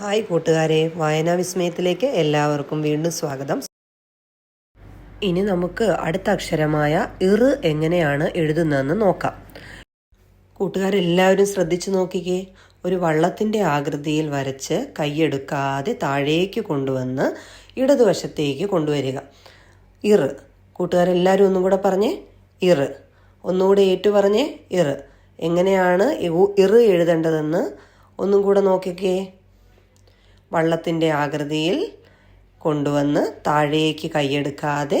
Hi കൂട്ടുകാരെ വായനാ വിസ്മയത്തിലേക്ക് എല്ലാവർക്കും വീണ്ടും സ്വാഗതം. ഇനി നമുക്ക് അടുത്ത അക്ഷരമായ ഇറ് എങ്ങനെയാണ് എഴുതുന്നതെന്ന് നോക്കാം. കൂട്ടുകാരെല്ലാവരും ശ്രദ്ധിച്ചു നോക്കിക്കേ. ഒരു വള്ളത്തിന്റെ ആകൃതിയിൽ വരച്ച് കൈയെടുക്കാതെ താഴേക്ക് കൊണ്ടുവന്ന് ഇടതുവശത്തേക്ക് കൊണ്ടുവരിക. ഇറ് കൂട്ടുകാരെല്ലാവരും ഒന്നും കൂടെ പറഞ്ഞേ. ഇറ് ഒന്നുകൂടെ ഏറ്റു പറഞ്ഞേ ഇറ് എങ്ങനെയാണ് ഇറ് എഴുതേണ്ടതെന്ന് ഒന്നും കൂടെ നോക്കിക്കേ. വള്ളത്തിന്റെ ആകൃതിയിൽ കൊണ്ടുവന്ന് താഴേക്ക് കൈയെടുക്കാതെ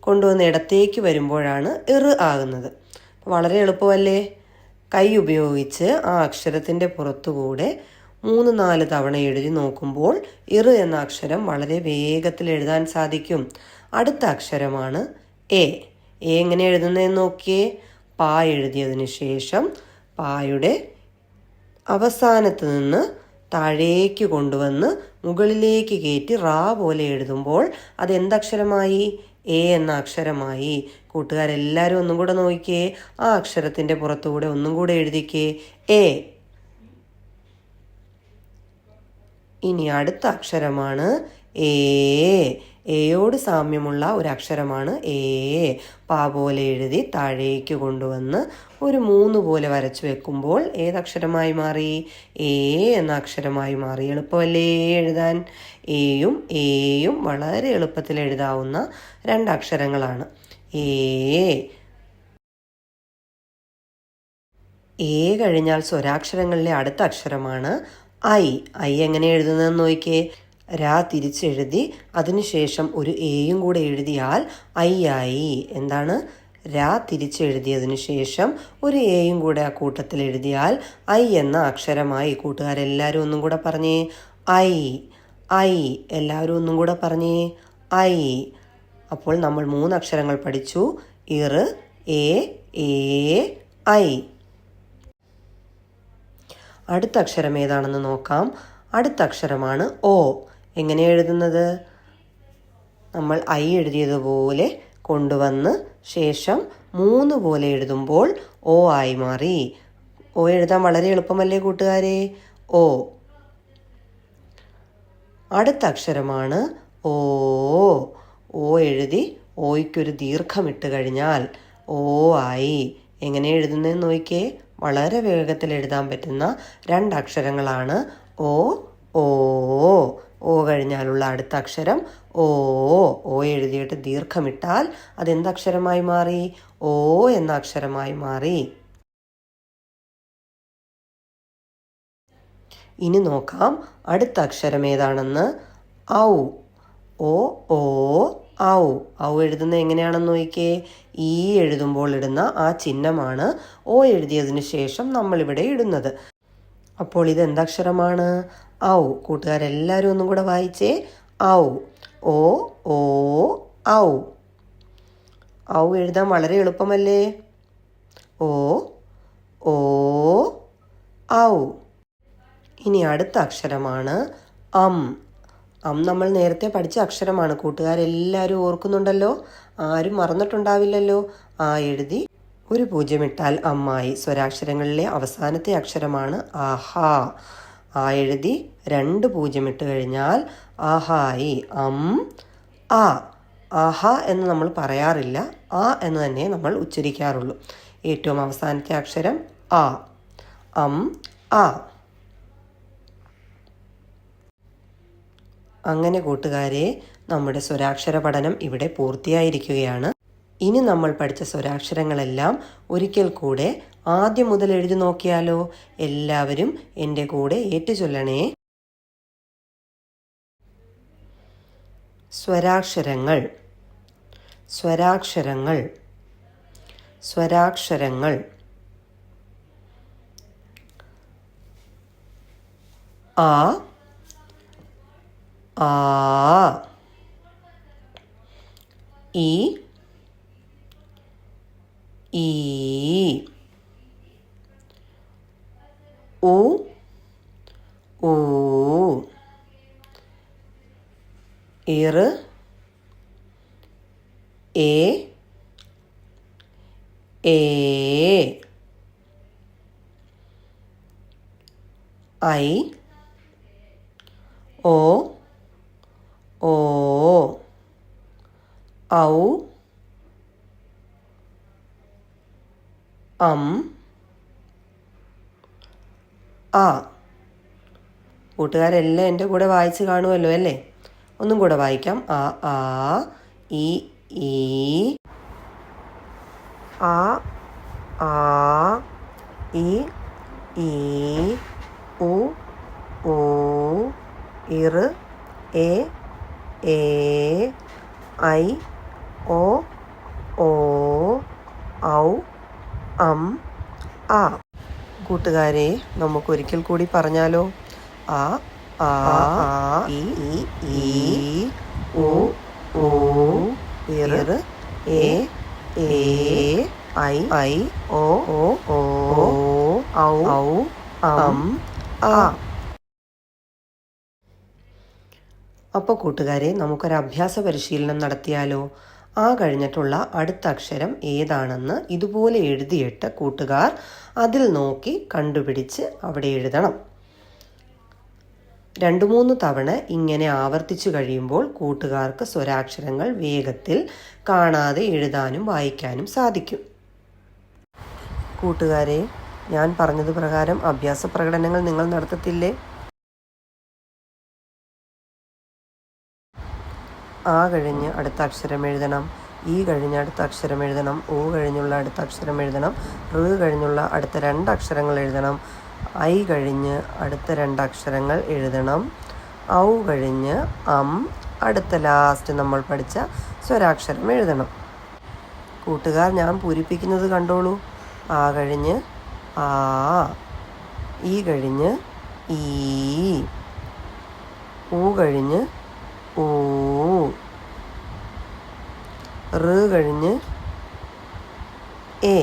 കൊണ്ടുവന്ന് ഇടത്തേക്ക് വരുമ്പോഴാണ് ഇറ് ആകുന്നത്. വളരെ എളുപ്പമല്ലേ? കൈ ഉപയോഗിച്ച് ആ അക്ഷരത്തിന്റെ പുറത്തുകൂടെ മൂന്ന് നാല് തവണ എഴുതി നോക്കുമ്പോൾ ഇറ് എന്ന അക്ഷരം വളരെ വേഗത്തിൽ എഴുതാൻ സാധിക്കും. അടുത്ത അക്ഷരമാണ് എ. എ എങ്ങനെ എഴുതുന്നതെന്ന് നോക്കിയേ. പാ എഴുതിയതിന് ശേഷം പായുടെ അവസാനത്ത് നിന്ന് താഴേക്ക് കൊണ്ടുവന്ന് മുകളിലേക്ക് കയറ്റി റാ പോലെ എഴുതുമ്പോൾ അത് എന്തക്ഷരമായി എ എന്ന അക്ഷരമായി. കൂട്ടുകാരെല്ലാവരും ഒന്നും കൂടെ നോക്കിയേ ആ അക്ഷരത്തിന്റെ പുറത്തുകൂടെ ഒന്നും കൂടെ എഴുതിക്കേ. എ. ഇനി അടുത്ത അക്ഷരമാണ് ഏ എയോട് സാമ്യമുള്ള ഒരു അക്ഷരമാണ് ഏ പാ പോലെ എഴുതി താഴേക്ക് കൊണ്ടുവന്ന് ഒരു മൂന്ന് പോലെ വരച്ചു വെക്കുമ്പോൾ ഏതക്ഷരമായി മാറി? ഏ എന്ന അക്ഷരമായി മാറി. എളുപ്പമല്ലേ എഴുതാൻ? എയും ഏയും വളരെ എളുപ്പത്തിൽ എഴുതാവുന്ന രണ്ട് അക്ഷരങ്ങളാണ് ഏ എ കഴിഞ്ഞാൽ സ്വരാക്ഷരങ്ങളിലെ അടുത്ത അക്ഷരമാണ് ഐ. ഐ എങ്ങനെ എഴുതുന്നതെന്ന് നോക്കിയേ. രാ തിരിച്ചെഴുതി അതിനുശേഷം ഒരു എയും കൂടെ എഴുതിയാൽ ഐ ആയി. എന്താണ്? രാ തിരിച്ചെഴുതിയതിനു ശേഷം ഒരു എയും കൂടെ ആ കൂട്ടത്തിൽ എഴുതിയാൽ ഐ എന്ന അക്ഷരമായി. കൂട്ടുകാരെല്ലാവരും ഒന്നും കൂടെ പറഞ്ഞേ. ഐ ഐ എല്ലാവരും ഒന്നും കൂടെ പറഞ്ഞേ. ഐ. അപ്പോൾ നമ്മൾ മൂന്ന് അക്ഷരങ്ങൾ പഠിച്ചു. ഇറ് എ എ ഐ. അടുത്ത അക്ഷരം ഏതാണെന്ന് നോക്കാം. അടുത്ത അക്ഷരമാണ് ഓ എങ്ങനെ എഴുതുന്നത്? നമ്മൾ ഐ എഴുതിയതുപോലെ കൊണ്ടുവന്ന് ശേഷം മൂന്ന് പോലെ എഴുതുമ്പോൾ ഓ ആയി മാറി. ഓ എഴുതാൻ വളരെ എളുപ്പമല്ലേ കൂട്ടുകാരെ? ഓ. അടുത്ത അക്ഷരമാണ് ഓ. ഓ എഴുതി ഓയ്ക്കൊരു ദീർഘമിട്ട് കഴിഞ്ഞാൽ ഓ ആയി. എങ്ങനെ എഴുതുന്നതെന്ന് നോക്കിയേ? വളരെ വേഗത്തിൽ എഴുതാൻ പറ്റുന്ന രണ്ട് അക്ഷരങ്ങളാണ് ഓ ഓ. ഓ കഴിഞ്ഞാലുള്ള അടുത്ത അക്ഷരം ഓ ഓ എഴുതിയിട്ട് ദീർഘമിട്ടാൽ അതെന്ത് അക്ഷരമായി മാറി? ഓ എന്ന അക്ഷരമായി മാറി. ഇനി നോക്കാം അടുത്ത അക്ഷരം ഏതാണെന്ന്. ഔ. ഓ ഓ ഔ. ഔ എഴുതുന്നത് എങ്ങനെയാണെന്ന് നോക്കിക്കേ ഈ എഴുതുമ്പോൾ ഇടുന്ന ആ ചിഹ്നമാണ് ഓ എഴുതിയതിന് ശേഷം നമ്മളിവിടെ ഇടുന്നത്. അപ്പോൾ ഇത് എന്താക്ഷരമാണ് ഔ. കൂട്ടുകാരെല്ലാവരും ഒന്നും കൂടെ വായിച്ചേ. ഔ. ഓ ഓ ഔ. ഔ എഴുതാൻ വളരെ എളുപ്പമല്ലേ? ഓ ഓ ഔ. ഇനി അടുത്ത അക്ഷരമാണ് അം. അം നമ്മൾ നേരത്തെ പഠിച്ച അക്ഷരമാണ്. കൂട്ടുകാരെല്ലാവരും ഓർക്കുന്നുണ്ടല്ലോ? ആരും മറന്നിട്ടുണ്ടാവില്ലല്ലോ? ആ എഴുതി ഒരു പൂജ്യമിട്ടാൽ അമ്മായി. സ്വരാക്ഷരങ്ങളിലെ അവസാനത്തെ അക്ഷരമാണ് ആഹാ. ആ എഴുതി രണ്ട് പൂജ്യമിട്ട് കഴിഞ്ഞാൽ ആഹായി. അം ആ. ആഹ എന്ന് നമ്മൾ പറയാറില്ല. ആ എന്ന് തന്നെ നമ്മൾ ഉച്ചരിക്കാറുള്ളൂ. ഏറ്റവും അവസാനത്തെ അക്ഷരം ആ. അം ആ. അങ്ങനെ കൂട്ടുകാരെ നമ്മുടെ സ്വരാക്ഷര പഠനം ഇവിടെ പൂർത്തിയായിരിക്കുകയാണ്. ഇനി നമ്മൾ പഠിച്ച സ്വരാക്ഷരങ്ങളെല്ലാം ഒരിക്കൽ കൂടെ ആദ്യം മുതൽ എഴുതി നോക്കിയാലോ? എല്ലാവരും എന്റെ കൂടെ ഏറ്റുചൊല്ലണേ. സ്വരാക്ഷരങ്ങൾ. സ്വരാക്ഷരങ്ങൾ. സ്വരാക്ഷരങ്ങൾ. ആ ആ ഈ ഈ ഉ ഊ ഇറ് എ ഏ ഐ ഓ ഓ ഔ അം ആ. കൂട്ടുകാരെല്ലാം എന്റെ കൂടെ വായിച്ച് കാണുമല്ലോ അല്ലേ? ഒന്നും കൂടെ വായിക്കാം. ആ ആ ഇ ഈ ആ ആ ഇ ഈ ഉ ഊ ഇറ് എ എ ഐ ഓ ഓ ഔ അം ആ. കൂട്ടുകാരെ നമുക്ക് ഒരിക്കൽ കൂടി പറഞ്ഞാലോ. ആ ആ ഈ എ ഐ ഐ ഓ ഓ ഓ ഔ ഔ അം ആ. അപ്പോൾ കൂട്ടുകാരെ നമുക്കൊരു അഭ്യാസ പരിശീലനം നടത്തിയാലോ. ആ കഴിഞ്ഞിട്ടുള്ള അടുത്ത അക്ഷരം ഏതാണെന്ന് ഇതുപോലെ എഴുതിയിട്ട് കൂട്ടുകാർ അതിൽ നോക്കി കണ്ടുപിടിച്ച് അവിടെ എഴുതണം. രണ്ടു മൂന്ന് തവണ ഇങ്ങനെ ആവർത്തിച്ചു കഴിയുമ്പോൾ കൂട്ടുകാർക്ക് സ്വരാക്ഷരങ്ങൾ വേഗത്തിൽ കാണാതെ എഴുതാനും വായിക്കാനും സാധിക്കും. കൂട്ടുകാരെ ഞാൻ പറഞ്ഞത് പ്രകാരം അഭ്യാസ പ്രകടനങ്ങൾ നിങ്ങൾ നടത്തത്തില്ലേ? ആ കഴിഞ്ഞ് അടുത്ത അക്ഷരം എഴുതണം. ഈ കഴിഞ്ഞ് അടുത്ത അക്ഷരം എഴുതണം. ഊ കഴിഞ്ഞുള്ള അടുത്ത അക്ഷരം എഴുതണം. ഋ കഴിഞ്ഞുള്ള അടുത്ത രണ്ട് അക്ഷരങ്ങൾ എഴുതണം. ഐ കഴിഞ്ഞ് അടുത്ത രണ്ട് അക്ഷരങ്ങൾ എഴുതണം. ഔ കഴിഞ്ഞ് അം അടുത്ത ലാസ്റ്റ് നമ്മൾ പഠിച്ച സ്വരാക്ഷരം എഴുതണം. കൂട്ടുകാർ ഞാൻ പൂരിപ്പിക്കുന്നത് കണ്ടോളൂ. ആ കഴിഞ്ഞ് ആ ഈ കഴിഞ്ഞ് ഈ ഊ കഴിഞ്ഞ് ഊ. റ് കഴിഞ്ഞ് എ.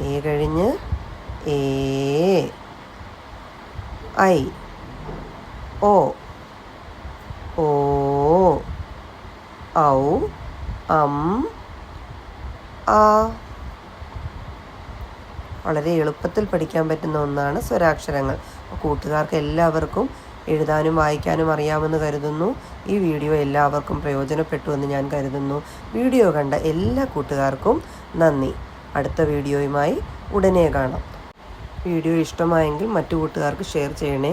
എ കഴിഞ്ഞ് എ. ഐ. ഓ ഓ ഔ. അം. ആ. വളരെ എളുപ്പത്തിൽ പഠിക്കാൻ പറ്റുന്ന ഒന്നാണ് സ്വരാക്ഷരങ്ങൾ. കൂട്ടുകാർക്ക് എല്ലാവർക്കും എഴുതാനും വായിക്കാനും അറിയാമെന്ന് കരുതുന്നു. ഈ വീഡിയോ എല്ലാവർക്കും പ്രയോജനപ്പെട്ടു എന്ന് ഞാൻ കരുതുന്നു. വീഡിയോ കണ്ട എല്ലാ കൂട്ടുകാർക്കും നന്ദി. അടുത്ത വീഡിയോയുമായി ഉടനെ കാണാം. വീഡിയോ ഇഷ്ടമായെങ്കിൽ മറ്റു കൂട്ടുകാർക്ക് ഷെയർ ചെയ്യണേ.